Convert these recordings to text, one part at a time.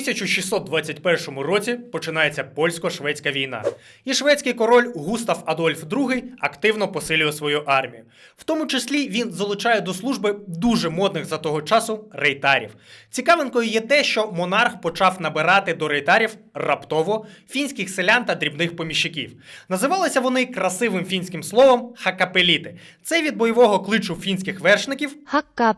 1621 році починається польсько-шведська війна, і шведський король Густав Адольф II активно посилює свою армію. В тому числі він залучає до служби дуже модних за того часу рейтарів. Цікавинкою є те, що монарх почав набирати до рейтарів раптово фінських селян та дрібних поміщиків. Називалися вони красивим фінським словом хакапеліти. Це від бойового кличу фінських вершників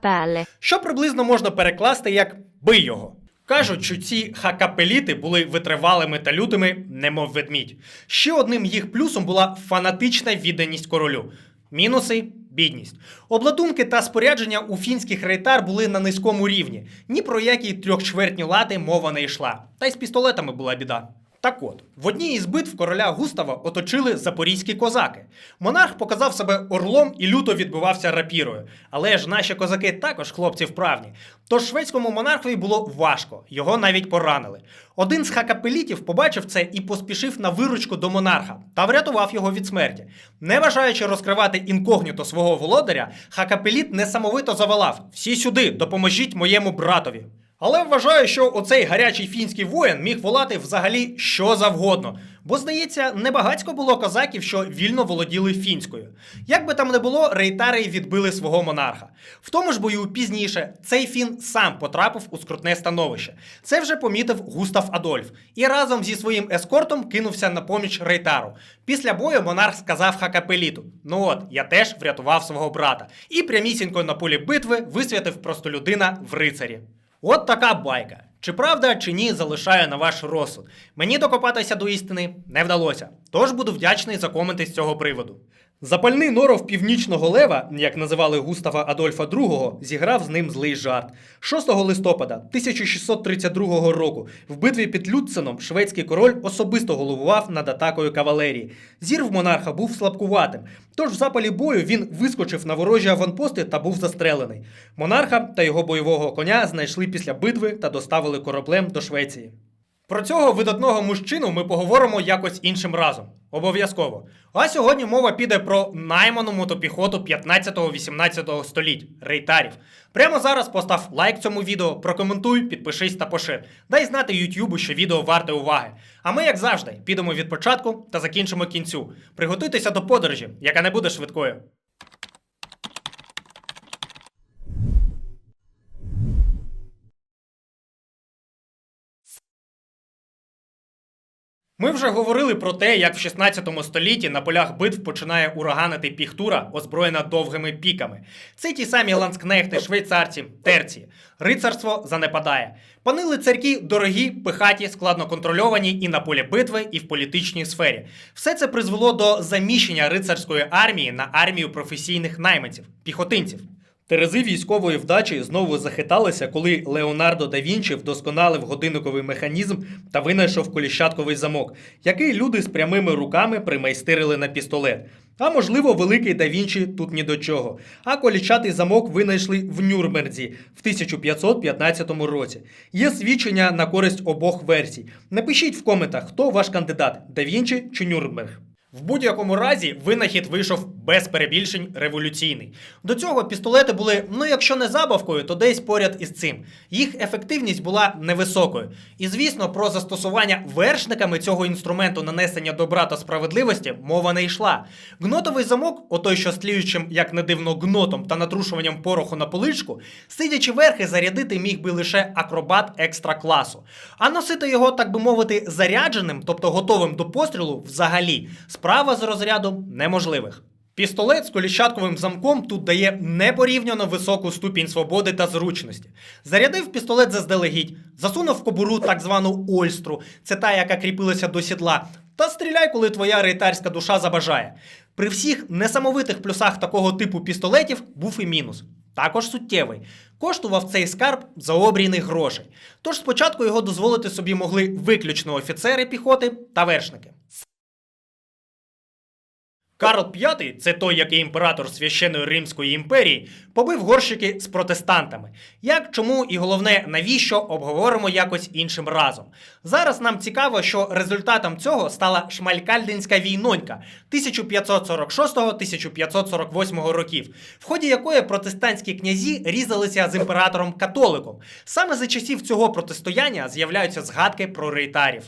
päälle. що приблизно можна перекласти як бий його. Кажуть, що ці хакапеліти були витривалими та лютими, немов ведмідь. Ще одним їх плюсом була фанатична відданість королю. Мінуси бідність. Обладунки та спорядження у фінських рейтар були на низькому рівні. Ні про які трьохчвертні лати мова не йшла. Та й з пістолетами була біда. Так от, в одній із битв короля Густава оточили запорізькі козаки. Монарх показав себе орлом і люто відбивався рапірою. Але ж наші козаки також хлопці вправні. Тож шведському монархові було важко, його навіть поранили. Один з хакапелітів побачив це і поспішив на виручку до монарха та врятував його від смерті. Не бажаючи розкривати інкогніто свого володаря, хакапеліт несамовито завалав: всі сюди, допоможіть моєму братові. Але вважаю, що оцей гарячий фінський воїн міг волати взагалі що завгодно. Бо, здається, небагацько було козаків, що вільно володіли фінською. Як би там не було, рейтари відбили свого монарха. В тому ж бою пізніше цей фін сам потрапив у скрутне становище. Це вже помітив Густав Адольф і разом зі своїм ескортом кинувся на поміч рейтару. Після бою монарх сказав Хакапеліту: Ну от, я теж врятував свого брата. І прямісінько на полі битви висвятив простолюдина в рицарі. От така байка. Чи правда, чи ні, залишаю на ваш розсуд. Мені докопатися до істини не вдалося, тож буду вдячний за коменти з цього приводу. Запальний норов північного лева, як називали Густава Адольфа II, зіграв з ним злий жарт. 6 листопада 1632 року в битві під Люценом шведський король особисто головував над атакою кавалерії. Зір в монарха був слабкуватим, тож в запалі бою він вискочив на ворожі аванпости та був застрелений. Монарха та його бойового коня знайшли після битви та доставили кораблем до Швеції. Про цього видатного мужчину ми поговоримо якось іншим разом. Обов'язково. А сьогодні мова піде про найману мотопіхоту 15-18 століть рейтарів. Прямо зараз постав лайк цьому відео, прокоментуй, підпишись та пошир. Дай знати Ютубу, що відео варте уваги. А ми, як завжди, підемо від початку та закінчимо кінцю. Приготуйтеся до подорожі, яка не буде швидкою. Ми вже говорили про те, як в 16 столітті на полях битв починає ураганити піхтура, озброєна довгими піками. Це ті самі ланскнехти, швейцарці, терці. Рицарство занепадає. Пани лицарки дорогі, пихаті, складно контрольовані і на полі битви, і в політичній сфері. Все це призвело до заміщення рицарської армії на армію професійних найманців, піхотинців. Терези військової вдачі знову захиталися, коли Леонардо да Вінчі вдосконалив годинниковий механізм та винайшов коліщатковий замок, який люди з прямими руками примайстирили на пістолет. А можливо, великий да Вінчі тут ні до чого. А колічатий замок винайшли в Нюрнберзі в 1515 році. Є свідчення на користь обох версій. Напишіть в коментах, хто ваш кандидат да Вінчі чи Нюрнберг. В будь-якому разі винахід вийшов без перебільшень революційний. До цього пістолети були, ну якщо не забавкою, то десь поряд із цим. Їх ефективність була невисокою. І звісно, про застосування вершниками цього інструменту нанесення добра та справедливості мова не йшла. Гнотовий замок, отой, що стліючим, як не дивно, гнотом та натрушуванням пороху на поличку, сидячи верхи, зарядити міг би лише акробат екстра класу. А носити його, так би мовити, зарядженим, тобто готовим до пострілу, взагалі, справа з розряду неможливих. Пістолет з коліщатковим замком тут дає непорівняно високу ступінь свободи та зручності. Зарядив пістолет заздалегідь, засунув в кобуру так звану ольстру, це та, яка кріпилася до сідла, та стріляй, коли твоя рейтарська душа забажає. При всіх несамовитих плюсах такого типу пістолетів був і мінус. Також суттєвий. Коштував цей скарб за обрійних грошей. Тож спочатку його дозволити собі могли виключно офіцери піхоти та вершники. Карл V, це той, який імператор священної Римської імперії, побив горщики з протестантами. Як, чому і головне, навіщо обговоримо якось іншим разом. Зараз нам цікаво, що результатом цього стала Шмалькальдинська війнонька 1546-1548 років, в ході якої протестантські князі різалися з імператором католиком. Саме за часів цього протистояння з'являються згадки про рейтарів.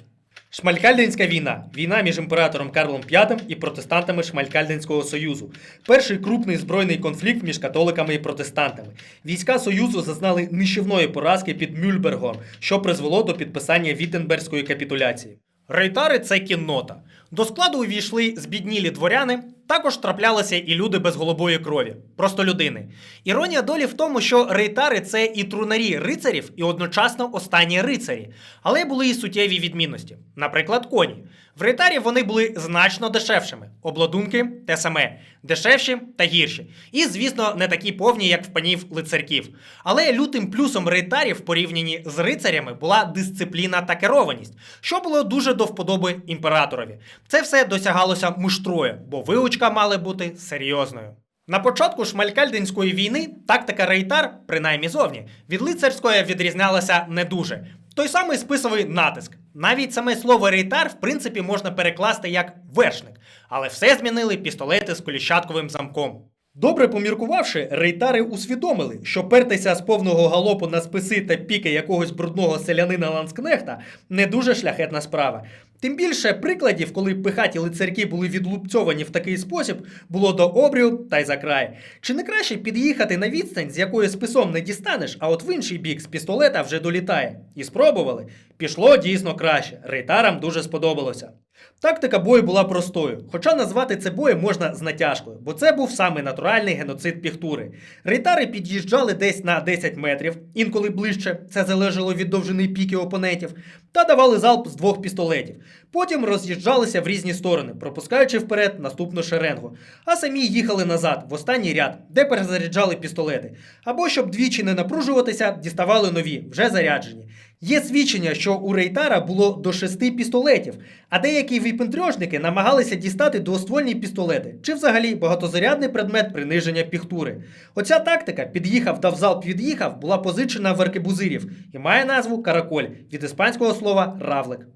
Шмалькальдинська війна війна між імператором Карлом V і протестантами Шмалькальдинського союзу. Перший крупний збройний конфлікт між католиками і протестантами. Війська союзу зазнали нищівної поразки під Мюльбергом, що призвело до підписання Віттенберзької капітуляції. Рейтари це кіннота. До складу увійшли збіднілі дворяни. Також траплялися і люди без голубої крові, просто людини. Іронія долі в тому, що рейтари це і трунарі рицарів, і одночасно останні рицарі. Але були і суттєві відмінності. Наприклад, коні. В рейтарі вони були значно дешевшими. Обладунки те саме, дешевші та гірші. І, звісно, не такі повні, як в панів лицарків. Але лютим плюсом рейтарів порівнянні з рицарями була дисципліна та керованість, що було дуже до вподоби імператорові. Це все досягалося муштрою, бо вилучка мала бути серйозною. На початку шмалькальдинської війни тактика рейтар, принаймні зовні, від лицарської відрізнялася не дуже. Той самий списовий натиск. Навіть саме слово рейтар, в принципі, можна перекласти як вершник, але все змінили пістолети з коліщатковим замком. Добре поміркувавши, рейтари усвідомили, що пертися з повного галопу на списи та піки якогось брудного селянина ланскнехта не дуже шляхетна справа. Тим більше прикладів, коли пихаті лицарки були відлупцьовані в такий спосіб, було до обрію та й за край. Чи не краще під'їхати на відстань, з якої списом не дістанеш, а от в інший бік з пістолета вже долітає? І спробували. Пішло дійсно краще. Рейтарам дуже сподобалося. Тактика бою була простою, хоча назвати це боєм можна з натяжкою, бо це був саме натуральний геноцид піхтури. Рейтари під'їжджали десь на 10 метрів, інколи ближче, це залежало від довжини піки опонентів, та давали залп з двох пістолетів. Потім роз'їжджалися в різні сторони, пропускаючи вперед наступну шеренгу, а самі їхали назад, в останній ряд, де перезаряджали пістолети. Або щоб двічі не напружуватися, діставали нові, вже заряджені. Є свідчення, що у Рейтара було до шести пістолетів, а деякі віпентрьожники намагалися дістати двоствольні пістолети чи взагалі багатозарядний предмет приниження піхтури. Оця тактика під'їхав дав залп від'їхав була позичена в аркебузирів і має назву караколь від іспанського слова равлик.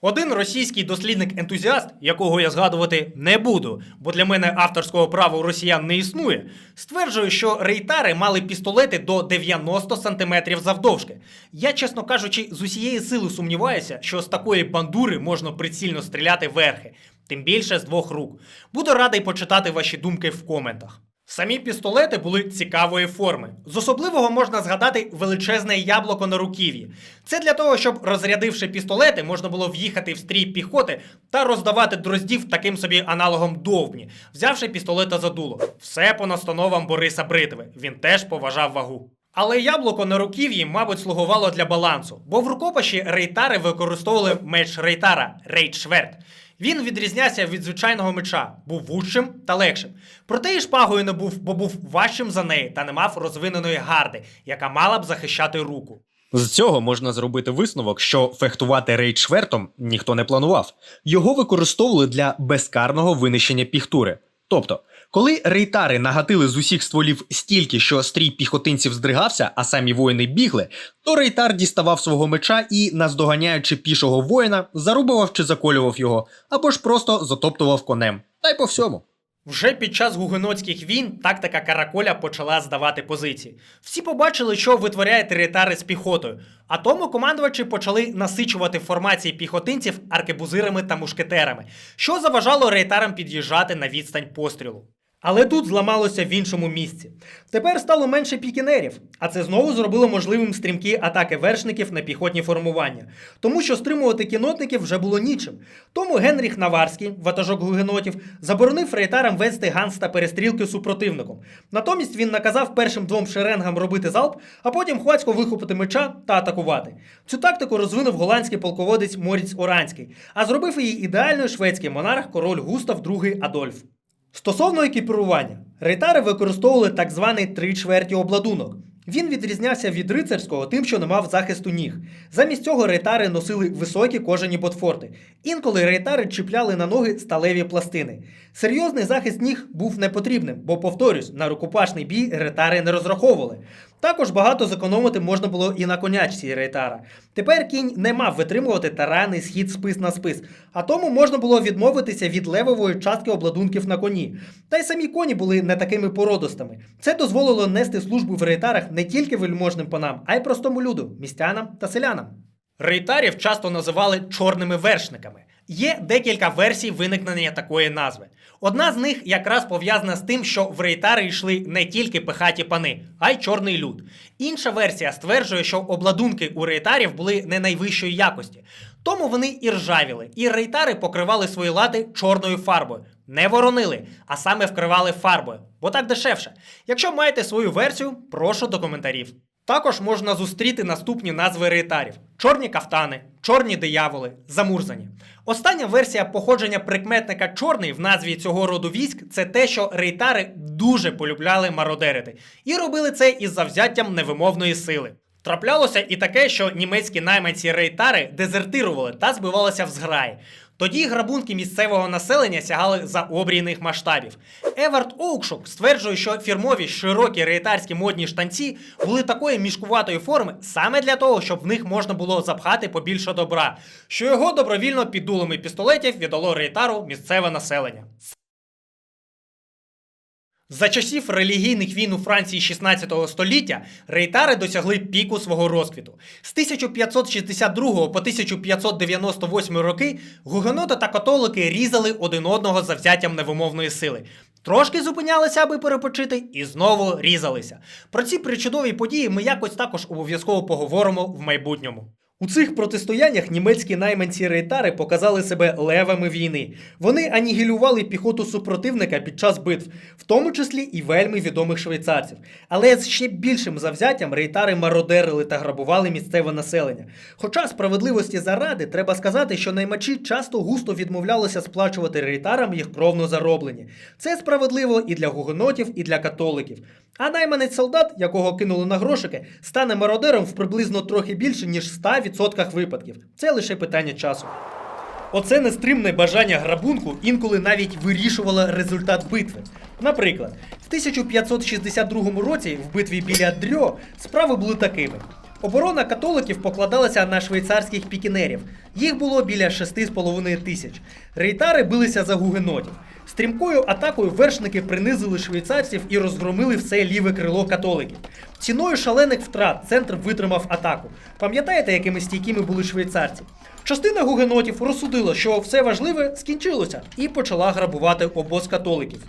Один російський дослідник-ентузіаст, якого я згадувати не буду, бо для мене авторського права у росіян не існує, стверджує, що рейтари мали пістолети до 90 см завдовжки. Я, чесно кажучи, з усієї сили сумніваюся, що з такої бандури можна прицільно стріляти верхи, тим більше з двох рук. Буду радий почитати ваші думки в коментах. Самі пістолети були цікавої форми. З особливого можна згадати величезне яблуко на руків'ї. Це для того, щоб розрядивши пістолети, можна було в'їхати в стрій піхоти та роздавати дроздів таким собі аналогом довбні, взявши пістолета за дуло. Все по настановам Бориса Бритви. Він теж поважав вагу. Але яблуко на руків'ї, мабуть, слугувало для балансу, бо в рукопаші рейтари використовували меч рейтара рейдшверт. Він відрізнявся від звичайного меча, був вужчим та легшим. Проте і шпагою не був, бо був важчим за неї та не мав розвиненої гарди, яка мала б захищати руку. З цього можна зробити висновок, що фехтувати рейдшвертом ніхто не планував. Його використовували для безкарного винищення піхтури. Тобто, коли рейтари нагатили з усіх стволів стільки, що стрій піхотинців здригався, а самі воїни бігли, то рейтар діставав свого меча і, наздоганяючи пішого воїна, зарубував чи заколював його, або ж просто затоптував конем. Та й по всьому. Вже під час гугенотських війн тактика Караколя почала здавати позиції. Всі побачили, що витворяє рейтари з піхотою, а тому командувачі почали насичувати формації піхотинців аркебузирами та мушкетерами, що заважало рейтарам під'їжджати на відстань пострілу. Але тут зламалося в іншому місці. Тепер стало менше пікінерів, а це знову зробило можливим стрімкі атаки вершників на піхотні формування, тому що стримувати кінотників вже було нічим. Тому Генріх Наварський, ватажок гугенотів, заборонив рейтарам вести ганс та перестрілки супротивником. Натомість він наказав першим двом шеренгам робити залп, а потім хвацько вихопити меча та атакувати. Цю тактику розвинув голландський полководець Моріц Оранський, а зробив її ідеальною шведський монарх король Густав II Адольф. Стосовно екіпірування, рейтари використовували так званий три чверті обладунок. Він відрізнявся від рицарського тим, що не мав захисту ніг. Замість цього рейтари носили високі кожані ботфорти. Інколи рейтари чіпляли на ноги сталеві пластини. Серйозний захист ніг був не потрібним, бо, повторюсь, на рукопашний бій рейтари не розраховували. Також багато зекономити можна було і на конячці рейтара. Тепер кінь не мав витримувати тараний схід спис на спис, а тому можна було відмовитися від левової частки обладунків на коні. Та й самі коні були не такими породостими. Це дозволило нести службу в рейтарах не тільки вельможним панам, а й простому люду, містянам та селянам. Рейтарів часто називали чорними вершниками. Є декілька версій виникнення такої назви. Одна з них якраз пов'язана з тим, що в рейтари йшли не тільки пихаті пани, а й чорний люд. Інша версія стверджує, що обладунки у рейтарів були не найвищої якості. Тому вони і ржавіли, і рейтари покривали свої лати чорною фарбою. Не воронили, а саме вкривали фарбою, бо так дешевше. Якщо маєте свою версію, прошу до коментарів. Також можна зустріти наступні назви рейтарів: чорні кафтани, чорні дияволи, замурзані. Остання версія походження прикметника чорний в назві цього роду військ це те, що рейтари дуже полюбляли мародерити, і робили це із завзяттям невимовної сили. Траплялося і таке, що німецькі найманці рейтари дезертирували та збивалися в зграї. Тоді грабунки місцевого населення сягали за обрійних масштабів. Евард Оукшок стверджує, що фірмові широкі рейтарські модні штанці були такої мішкуватої форми саме для того, щоб в них можна було запхати побільше добра, що його добровільно під дулами пістолетів віддало рейтару місцеве населення. За часів релігійних війн у Франції 16 століття рейтари досягли піку свого розквіту. З 1562 по 1598 роки гугеноти та католики різали один одного за взяттям невимовної сили. Трошки зупинялися, аби перепочити, і знову різалися. Про ці причудові події ми якось також обов'язково поговоримо в майбутньому. У цих протистояннях німецькі найманці рейтари показали себе левами війни. Вони анігілювали піхоту супротивника під час битв, в тому числі і вельми відомих швейцарців. Але з ще більшим завзяттям рейтари мародерили та грабували місцеве населення. Хоча справедливості заради треба сказати, що наймачі часто густо відмовлялися сплачувати рейтарам їх кровно зароблені. Це справедливо і для гугенотів, і для католиків. А найманець солдат, якого кинули на грошики, стане мародером в приблизно трохи більше, ніж 100% випадків. Це лише питання часу. Оце нестримне бажання грабунку інколи навіть вирішувало результат битви. Наприклад, в 1562 році в битві біля Дрьо справи були такими. Оборона католиків покладалася на швейцарських пікінерів. Їх було біля 6,5 тисяч. Рейтари билися за гугенотів. Стрімкою атакою вершники принизили швейцарців і розгромили все ліве крило католиків. Ціною шалених втрат центр витримав атаку. Пам'ятаєте, якими стійкими були швейцарці? Частина гугенотів розсудила, що все важливе скінчилося, і почала грабувати обоз католиків.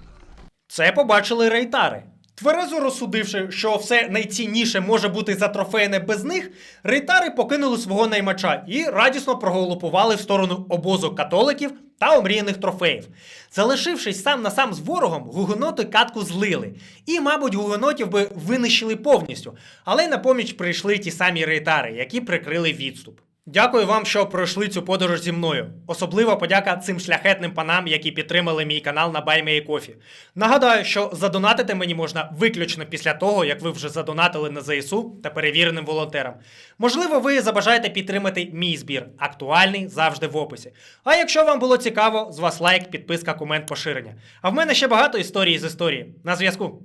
Це побачили рейтари. Тверезо розсудивши, що все найцінніше може бути затрофейне без них, рейтари покинули свого наймача і радісно проголопували в сторону обозу католиків та омріяних трофеїв. Залишившись сам на сам з ворогом, гугеноти катку злили. І, мабуть, гугенотів би винищили повністю. Але на поміч прийшли ті самі рейтари, які прикрили відступ. Дякую вам, що пройшли цю подорож зі мною. Особливо подяка цим шляхетним панам, які підтримали мій канал на BuyMeACoffee. Нагадаю, що задонатити мені можна виключно після того, як ви вже задонатили на ЗСУ та перевіреним волонтерам. Можливо, ви забажаєте підтримати мій збір, актуальний завжди в описі. А якщо вам було цікаво, з вас лайк, підписка, комент, поширення. А в мене ще багато історій з історії. На зв'язку.